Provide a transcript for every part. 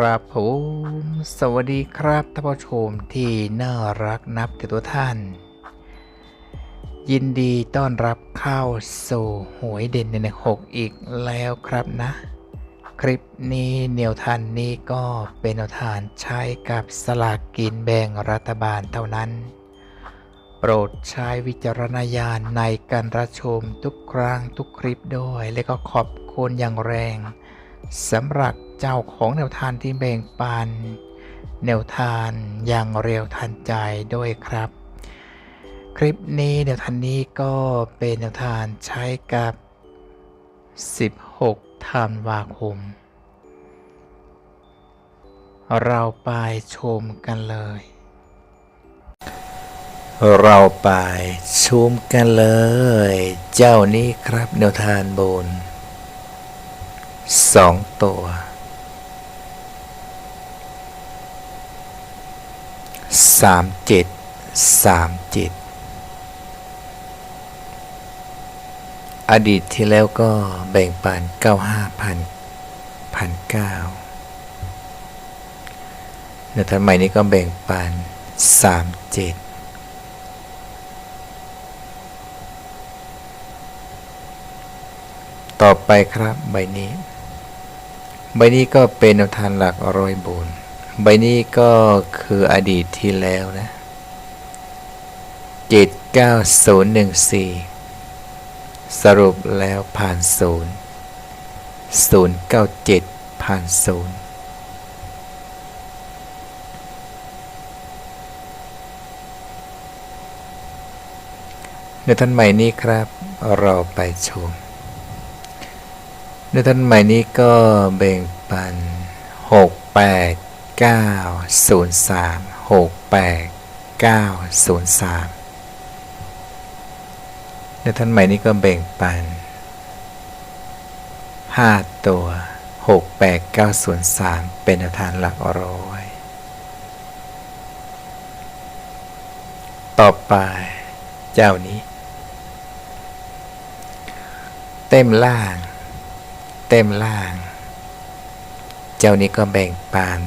ครับผมสวัสดีครับท่านผู้ชมที่น่ารักนับแต่ตัวท่าน ยินดีต้อนรับเข้าสู่หวยเด่นในหกอีกแล้วครับนะ คลิปนี้แนวทานนี้ก็เป็นแนวทานใช้กับสลากกินแบ่งรัฐบาลเท่านั้น โปรดใช้วิจารณญาณในการรับชมทุกครั้งทุกคลิปด้วย และก็ขอบคุณอย่างแรงสำหรับ เจ้าของแนวทานที่แบ่งปัน แนวทานอย่างเร็วทันใจด้วยครับ คลิปนี้แนวทานนี้ก็เป็นแนวทานใช้กับ 16ธันวาคม เราไปชมกันเลย เราไปชมกันเลย เจ้านี้ครับแนวทานบนสองตัว สามเจ็ดสามเจ็ดอดีตที่แล้วก็แบ่งปันเก้าห้าพันพันเก้าในทันใหม่นี้ก็แบ่งปันสามเจ็ดต่อไปครับใบนี้ ใบนี้ก็เป็นแนวทางหลักร้อยบุญ ใบนี้ก็คืออดีตที่แล้วนะเจ็ดเก้าศูนย์หนึ่งสี่สรุปแล้วผ่านศูนย์ศูนย์เก้าเจ็ดผ่านศูนย์ในท่านใหม่นี้ครับ เราไปชมในท่านใหม่นี้ก็แบ่งปัน6 8 9 0 3 6 8 9 0 3 ในท่านใหม่นี้ก็แบ่งปัน 5 ตัว 6 8 9 0 3 เป็นแนวทางหลักร้อย ต่อไป เจ้านี้ เต็มล่าง เต็มล่าง เจ้านี้ก็แบ่งปาน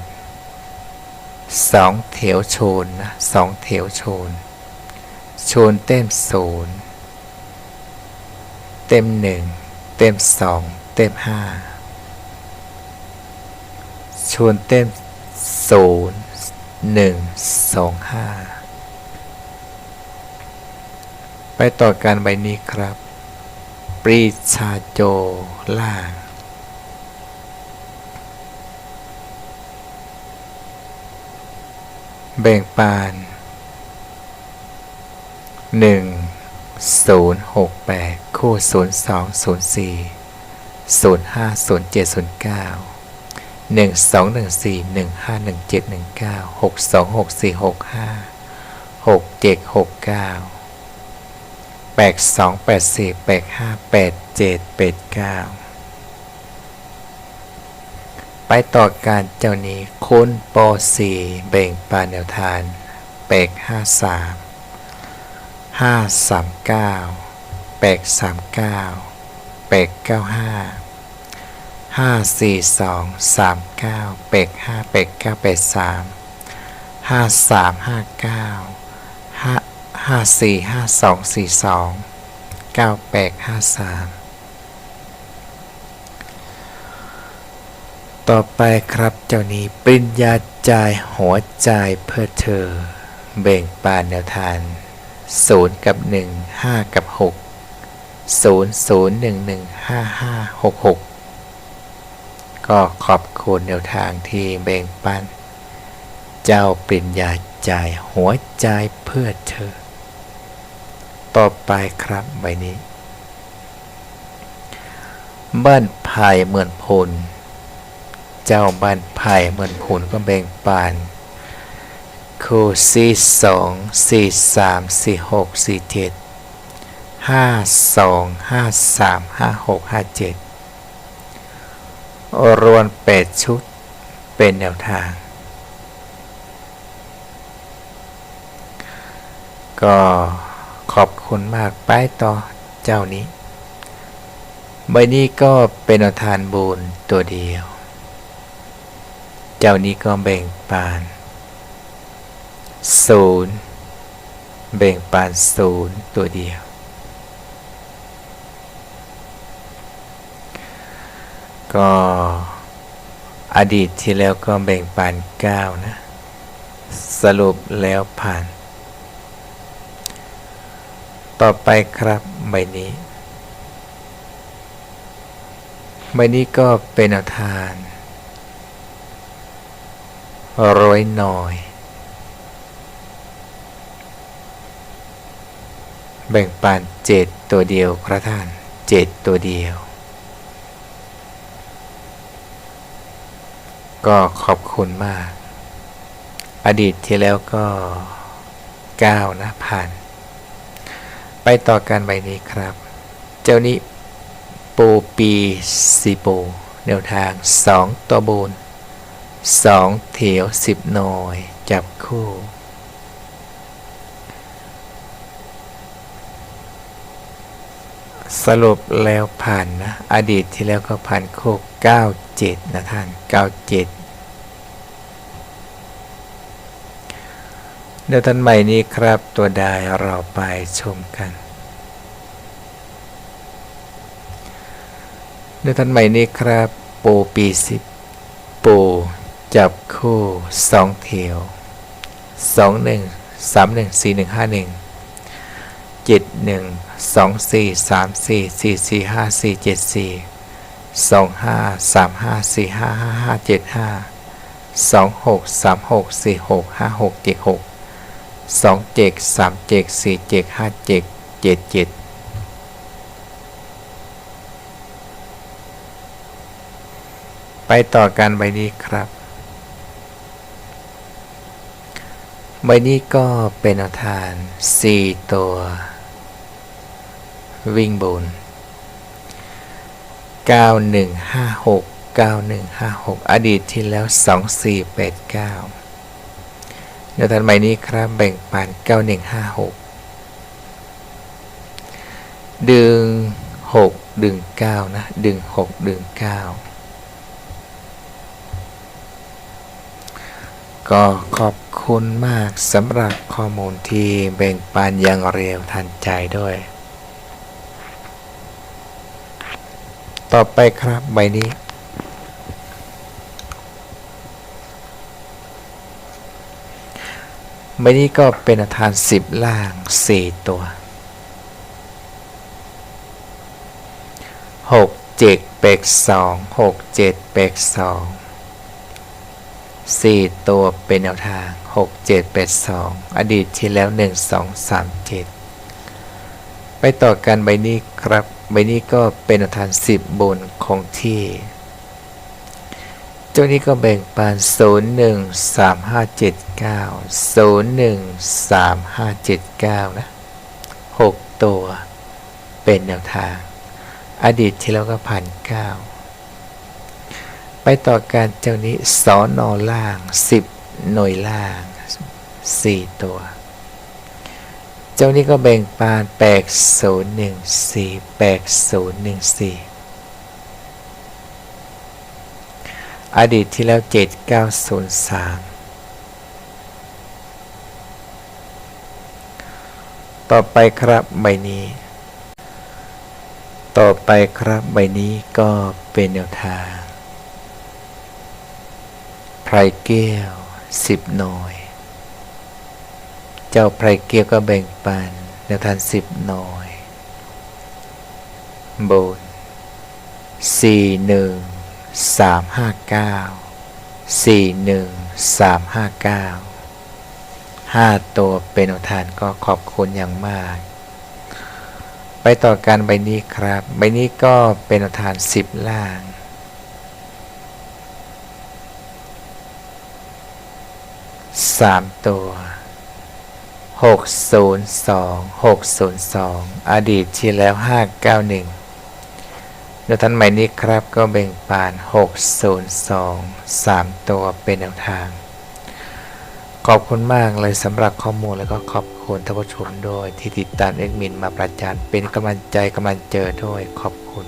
สองแถวโชนนะสองแถวโชน โชนเต็มศูนย์เต็มหนึ่งเต็มสองเต็มห้าโชนเต็มศูนย์หนึ่งสองห้าไปต่อการใบนี้ครับ ปรีชาโจล่าง เบ่งปาน 1 0 6 8 คู่ 0 2 0 4 0 5 0 7 0 9 1 2 1 4 1 5 1 7 1 9 6 2 6 4 6 5 6 7 6 9 8 2 8 4 8 5 8 7 8 9 ไปต่อการเจ้านี้ค้นปสี่แบ่งปานแนวทานแปดห้าสามห้าสามเก้าแปดสามเก้าแปดเก้าห้าห้าสี่สองสามเก้าแปดห้าแปดเก้าแปดสามห้าสามห้าเก้าห้าห้าสี่ห้าสองสี่สองเก้าแปดห้าสาม ต่อไปครับเจ้านี้ปริญญาใจหัวใจเพื่อเธอ เบ่งปานแนวทานศูนย์กับหนึ่งห้ากับหกศูนย์ศูนย์หนึ่งหนึ่งห้าห้าหกหกก็ขอบคุณแนวทางที่แบ่งปัน เจ้าปริญญาใจหัวใจเพื่อเธอ ต่อไปครับใบนี้ บ้านไผ่เหมือนพล เจ้าบ้านไผ่เหมือนพลก็แบ่งปันคู่สี่สองสี่สามสี่หกสี่เจ็ดห้าสองห้าสามห้าหกห้าเจ็ดรวมแปดชุดเป็นแนวทาง ก็ขอบคุณมากไปต่อเจ้านี้ ใบนี้ก็เป็นแนวทานบุญตัวเดียว เจ้านี้ก็แบ่งปันศูนย์แบ่งปันศูนย์ตัวเดียว ก็อดีตที่แล้วก็แบ่งปัน9นะ สรุปแล้วผ่าน ต่อไปครับใบนี้ ใบนี้ก็เป็นอาทาน ร้อยหน่อย แบ่งปันเจ็ดตัวเดียวครับท่านเจ็ดตัวเดียว ก็ขอบคุณมาก อดีตที่แล้วก็9นะผ่าน ไปต่อกันใบนี้ครับ เจ้านี้ปูปีซีโปแนวทาง 2 ตัวบูน 2เถียว10หน่อย จับคู่ สรุปแล้วผ่านนะ อดีตที่แล้วก็ผ่านโคก97นะท่าน97เจ็ดเดี๋ยวท่านใหม่นี้ครับตัวใดเราไปชมกันเดี๋ยวท่านใหม่นี้ครับปูปีสิบ จับคู่สองเถียวสองหนึ่งสามหนึ่งสี่หนึ่งห้าหนึ่งเจ็ดหนึ่งสองสี่สามสี่สี่สี่ห้าสี่เจ็ดสี่สองห้าสามห้าสี่ห้าห้าห้าเจ็ดห้าสองหกสามหกสี่หกห้าหกเจ็ดหกสองเจ็ดสามเจ็ดสี่เจ็ดห้าเจ็ดเจ็ดเจ็ดไปต่อกันใบนี้ครับ ใบนี้ก็เป็นอาทาน 4 ตัว วิ่งบน 9156 9156 อดีตที่แล้ว 2489เดี๋ยวทันใบนี้ครับแบ่งปัน 9156 ดึง 6 ดึง 9 นะ ดึง 6 ดึง 9 ก็ขอบคุณมากสำหรับข้อมูลที่แบ่งปันอย่างเร็วทันใจด้วย ต่อไปครับใบนี้ใบนี้ก็เป็นอาคารสิบล่างสี่ตัวหกเจ็ดเป็กสองหกเจ็ดเป็กสอง สี่ตัวเป็นแนวทาง 6 7 8 2 อดีตที่แล้ว 1 2 3 7 ไปต่อกันใบนี้ครับ ใบนี้ก็เป็นแนวทาง 10 บนของที่เจ้านี้ก็แบ่งปัน 0 1 3 5 7 9 0 1 3 5 7 9 นะ 6 ตัว เป็นแนวทาง อดีตที่แล้วก็พันเก้า ไปต่อการเจ้านี้สอนอล่าง10หน่วยล่าง4ตัว เจ้านี้ก็แบ่งปานแปกศูนย์หนึ่งสี่แปกศูนย์หนึ่งสี่อดีตที่แล้ว7903ต่อไปครับใบนี้ ต่อไปครับใบนี้ก็เป็นแนวทาง ไพรเกี้ยวสิบหน่อยเจ้าไพรเกี้ยวก็แบ่งปันแนวทานสิบหน่อยบนสี่หนึ่งสามห้าเก้าสี่หนึ่งสามห้าเก้าห้าตัวเป็นแนวทานก็ขอบคุณอย่างมาก ไปต่อการใบนี้ครับ ใบนี้ก็เป็นแนวทานสิบล่าง สามตัวหกศูนย์สองหกศูนย์สองอดีตที่แล้วห้าเก้าหนึ่งเดี๋ยวท่านใหม่นี้ครับก็แบ่งปานหกศูนย์สองสามตัวเป็นแนวทาง ขอบคุณมากเลยสำหรับข้อมูลแล้วก็ขอบคุณท่านผู้ชมด้วยที่ติดตามเอ็กมินมาประจานเป็นกำลังใจกำลังเจอด้วยขอบคุณ